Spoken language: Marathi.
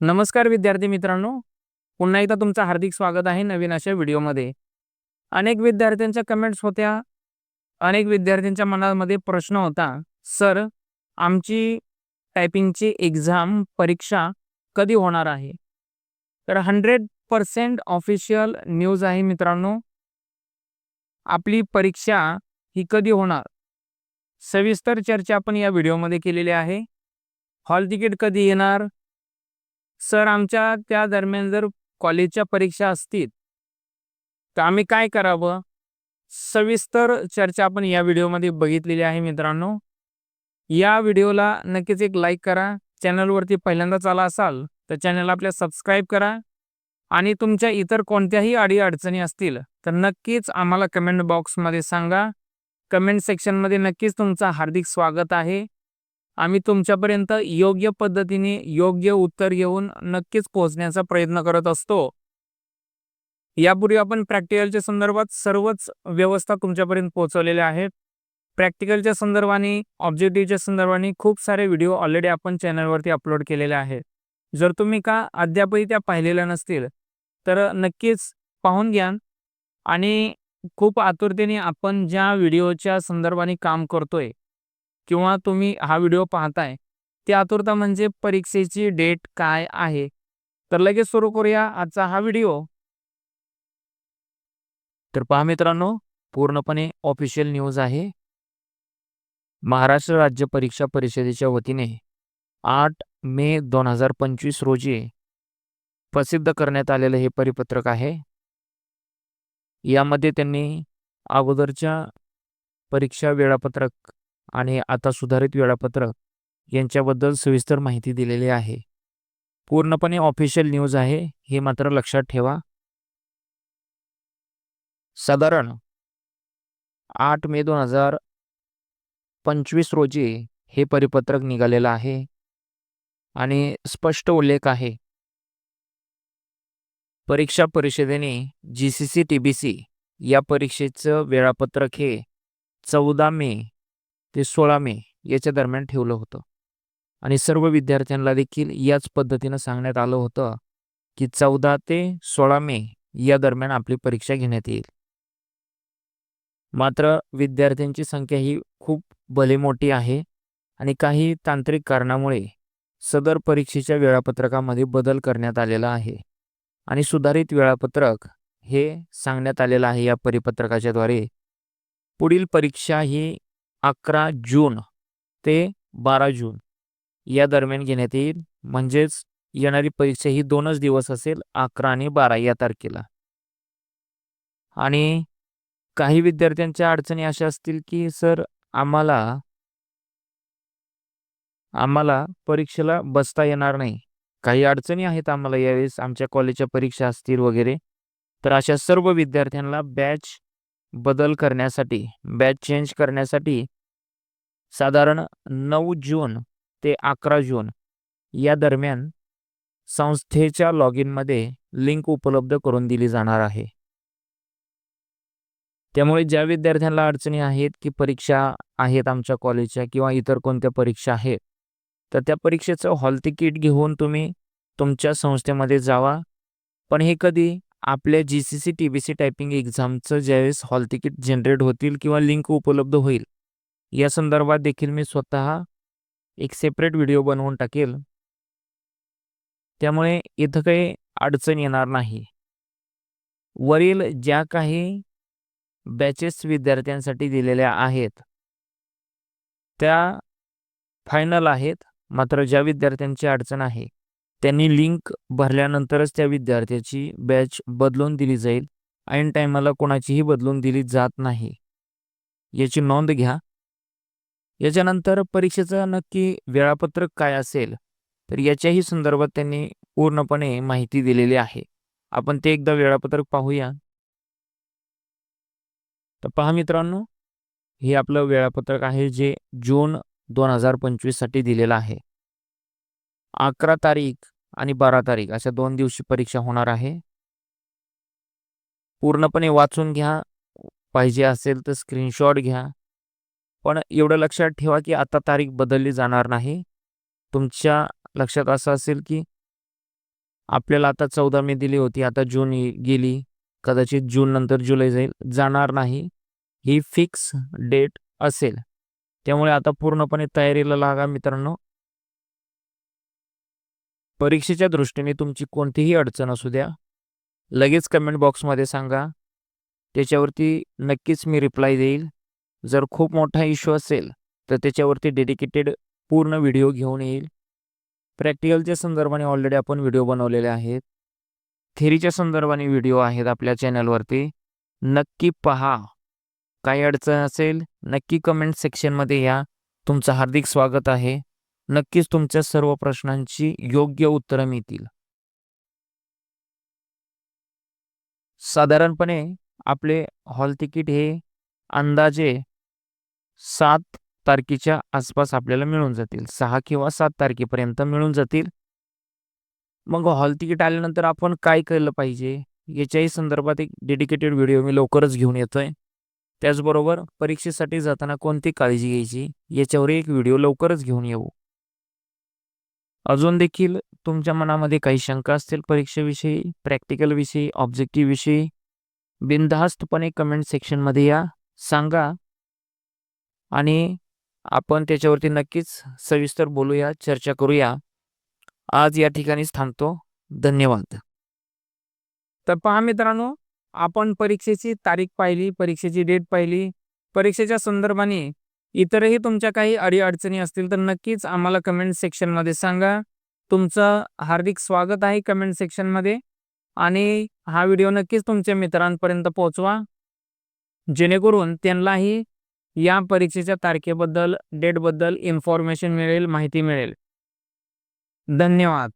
नमस्कार विद्यार्थी मित्रांनो. पुन्हा एकदा तुमचं हार्दिक स्वागत आहे नवीन अशा व्हिडिओमध्ये. अनेक विद्यार्थ्यांच्या कमेंट्स होत्या. अनेक विद्यार्थ्यांच्या मनामध्ये प्रश्न होता सर आमची टायपिंगची एक्झाम परीक्षा कधी होणार आहे? तर हंड्रेड पर्सेंट ऑफिशियल न्यूज आहे मित्रांनो. आपली परीक्षा ही कधी होणार? सविस्तर चर्चा आपण या व्हिडिओमध्ये केलेली आहे. हॉल तिकीट कधी येणार? सर आमच्या त्या दरम्यान जर कॉलेजच्या परीक्षा असतील तर आम्ही काय करावं? सविस्तर चर्चा आपण या व्हिडिओमध्ये बघितलेली आहे मित्रांनो. या व्हिडिओला नक्कीच एक लाईक करा. चॅनलवरती पहिल्यांदाच आला असाल तर चॅनल आपल्या सबस्क्राईब करा. आणि तुमच्या इतर कोणत्याही अडी अडचणी असतील तर नक्कीच आम्हाला कमेंट बॉक्समध्ये सांगा. कमेंट सेक्शनमध्ये नक्कीच तुमचं हार्दिक स्वागत आहे. आम्ही तुमच्यापर्यंत योग्य पद्धतीने योग्य उत्तर घेऊन नक्कीच पोहोचण्याचा प्रयत्न करत असतो. यापूर्वी आपण प्रॅक्टिकलच्या संदर्भात सर्वच व्यवस्था तुमच्यापर्यंत पोहोचवलेल्या आहेत. प्रॅक्टिकलच्या संदर्भाने ऑब्जेक्टिव्हच्या संदर्भाने खूप सारे व्हिडिओ ऑलरेडी आपण चॅनलवरती अपलोड केलेले आहेत. जर तुम्ही का अद्यापही त्या पाहिलेल्या नसतील तर नक्कीच पाहून घ्या आणि खूप आतुरतेने आपण ज्या व्हिडिओच्या संदर्भाने काम करतोय किंवा तुम्ही हा व्हिडिओ पाहताय ती आतुरता म्हणजे परीक्षेची डेट काय आहे? तर लगेच सुरू करूया आजचा हा व्हिडिओ. तर पहा मित्रांनो पूर्णपणे ऑफिशियल न्यूज आहे. महाराष्ट्र राज्य परीक्षा परिषदेच्या वतीने आठ मे दोन हजार पंचवीस रोजी प्रसिद्ध करण्यात आलेलं हे परिपत्रक आहे. यामध्ये त्यांनी अगोदरच्या परीक्षा वेळापत्रक आणि आता सुधारित वेळापत्रक यांच्याबद्दल सविस्तर माहिती दिलेली आहे. पूर्णपणे ऑफिशियल न्यूज आहे हे मात्र लक्षात ठेवा. साधारण आठ मे दोन हजार पंचवीस रोजी हे परिपत्रक निघालेलं आहे आणि स्पष्ट उल्लेख आहे. परीक्षा परिषदेने G C C T B C या परीक्षेचं वेळापत्रक हे चौदा मे ते सोळा मे याच्या दरम्यान ठेवलं होतं. आणि सर्व विद्यार्थ्यांना देखील याच पद्धतीनं सांगण्यात आलं होतं की चौदा ते सोळा मे या दरम्यान आपली परीक्षा घेण्यात येईल. मात्र विद्यार्थ्यांची संख्या ही खूप भले मोठी आहे आणि काही तांत्रिक कारणामुळे सदर परीक्षेच्या वेळापत्रकामध्ये बदल करण्यात आलेला आहे आणि सुधारित वेळापत्रक हे सांगण्यात आलेलं आहे या परिपत्रकाच्याद्वारे पुढील परीक्षा ही अकरा जून ते बारा जून. या दरम्यान घेण्यात येईल. म्हणजेच येणारी परीक्षा ही दोनच दिवस असेल अकरा आणि बारा या तारखेला. आणि काही विद्यार्थ्यांच्या अडचणी अशा असतील की सर आम्हाला आम्हाला परीक्षेला बसता येणार नाही. काही अडचणी आहेत आम्हाला यावेळेस आमच्या कॉलेजच्या परीक्षा असतील वगैरे. तर अशा सर्व विद्यार्थ्यांना बॅच बदल करण्यासाठी बॅच चेंज करण्यासाठी साधारण नऊ जून ते अकरा जून या दरम्यान संस्थेच्या लॉग इनमध्ये लिंक उपलब्ध करून दिली जाणार आहे. त्यामुळे ज्या विद्यार्थ्यांना अडचणी आहेत की परीक्षा आहेत आमच्या कॉलेजच्या किंवा इतर कोणत्या परीक्षा आहेत तर त्या परीक्षेचं हॉल तिकीट घेऊन तुम्ही तुमच्या संस्थेमध्ये जावा. पण हे कधी आपल्या G C C T B C typing एक्झामचं ज्यावेळेस हॉल तिकीट जनरेट होतील किंवा लिंक उपलब्ध होईल या संदर्भात देखील मी स्वतः एक सेपरेट व्हिडिओ बनवून टाकेल. त्यामुळे इथं काही अडचण येणार नाही. वरील ज्या काही बॅचेस विद्यार्थ्यांसाठी दिलेल्या आहेत त्या फायनल आहेत मात्र ज्या विद्यार्थ्यांची अडचण आहे त्यांनी लिंक भरल्यानंतरच त्या विद्यार्थ्याची बॅच बदलून दिली जाईल ऐन टायमाला कोणाचीही बदलून दिली जात नाही. याची नोंद घ्या. याच्यानंतर परीक्षेचं नक्की वेळापत्रक काय असेल तर याच्याही संदर्भात त्यांनी पूर्णपणे माहिती दिलेली आहे. आपण ते एकदा वेळापत्रक पाहूया. तर पहा मित्रांनो हे आपलं वेळापत्रक आहे जे जून दोन हजार पंचवीससाठी दिलेलं आहे. अकरा तारीख आणि बारा तारीख अशा दोन दिवशी परीक्षा होणार आहे. पूर्णपणे वाचून घ्या. पाहिजे असेल तर स्क्रीनशॉट घ्या. पण एवढं लक्षात ठेवा की आता तारीख बदलली जाणार नाही. तुमच्या लक्षात असं असेल की आपल्याला आता चौदा मे दिली होती आता जून गेली. कदाचित जून नंतर जुलै जाईल जाणार नाही. ही फिक्स डेट असेल. त्यामुळे आता पूर्णपणे तयारीला लागा मित्रांनो. परीक्षेच्या दृष्टीने तुमची कोणतीही अडचण असू द्या. लगेच कमेंट बॉक्समध्ये सांगा. त्याच्यावरती नक्कीच मी रिप्लाय देईल. जर खूप मोठा इश्यू असेल तर त्याच्यावरती डेडिकेटेड पूर्ण व्हिडिओ घेऊन येईल. प्रॅक्टिकलच्या संदर्भाने ऑलरेडी आपण व्हिडिओ बनवलेले आहेत. थेरीच्या संदर्भाने व्हिडिओ आहेत आपल्या चॅनलवरती नक्की पहा. काही अडचण असेल नक्की कमेंट सेक्शनमध्ये या. तुमचं हार्दिक स्वागत आहे. नक्कीच तुमच्या सर्व प्रश्नांची योग्य उत्तरं मिळतील. साधारणपणे आपले हॉल तिकीट हे अंदाजे सात तारखेच्या आसपास आपल्याला मिळून जातील. सहा किंवा सात तारखेपर्यंत मिळून जातील. मग हॉल तिकीट आल्यानंतर आपण काय केलं पाहिजे? याच्याही संदर्भात एक डेडिकेटेड व्हिडिओ मी लवकरच घेऊन येतोय. त्याचबरोबर परीक्षेसाठी जाताना कोणती काळजी घ्यायची? याच्यावर एक व्हिडिओ लवकरच घेऊन येऊ. अजून देखील तुमच्या मनामध्ये काही शंका असतील परीक्षेविषयी प्रॅक्टिकलविषयी ऑब्जेक्टिव्हविषयी बिनधास्तपणे कमेंट सेक्शनमध्ये या. सांगा. आणि आपण त्याच्यावरती नक्कीच सविस्तर बोलूया चर्चा करूया. आज या ठिकाणीच थांबतो. धन्यवाद. तर पहा मित्रांनो आपण परीक्षेची तारीख पाहिली परीक्षेची डेट पाहिली. परीक्षेच्या संदर्भाने इतरही तुमच्या काही अडीअडचणी असतील तर नक्कीच आम्हाला कमेंट सेक्शनमध्ये सांगा. तुमचं हार्दिक स्वागत आहे कमेंट सेक्शनमध्ये आणि हा व्हिडिओ नक्कीच तुमच्या मित्रांपर्यंत पोहोचवा. जेणेकरून त्यांनाही या परीक्षेच्या तारखेबद्दल डेटबद्दल इन्फॉर्मेशन मिळेल माहिती मिळेल. धन्यवाद.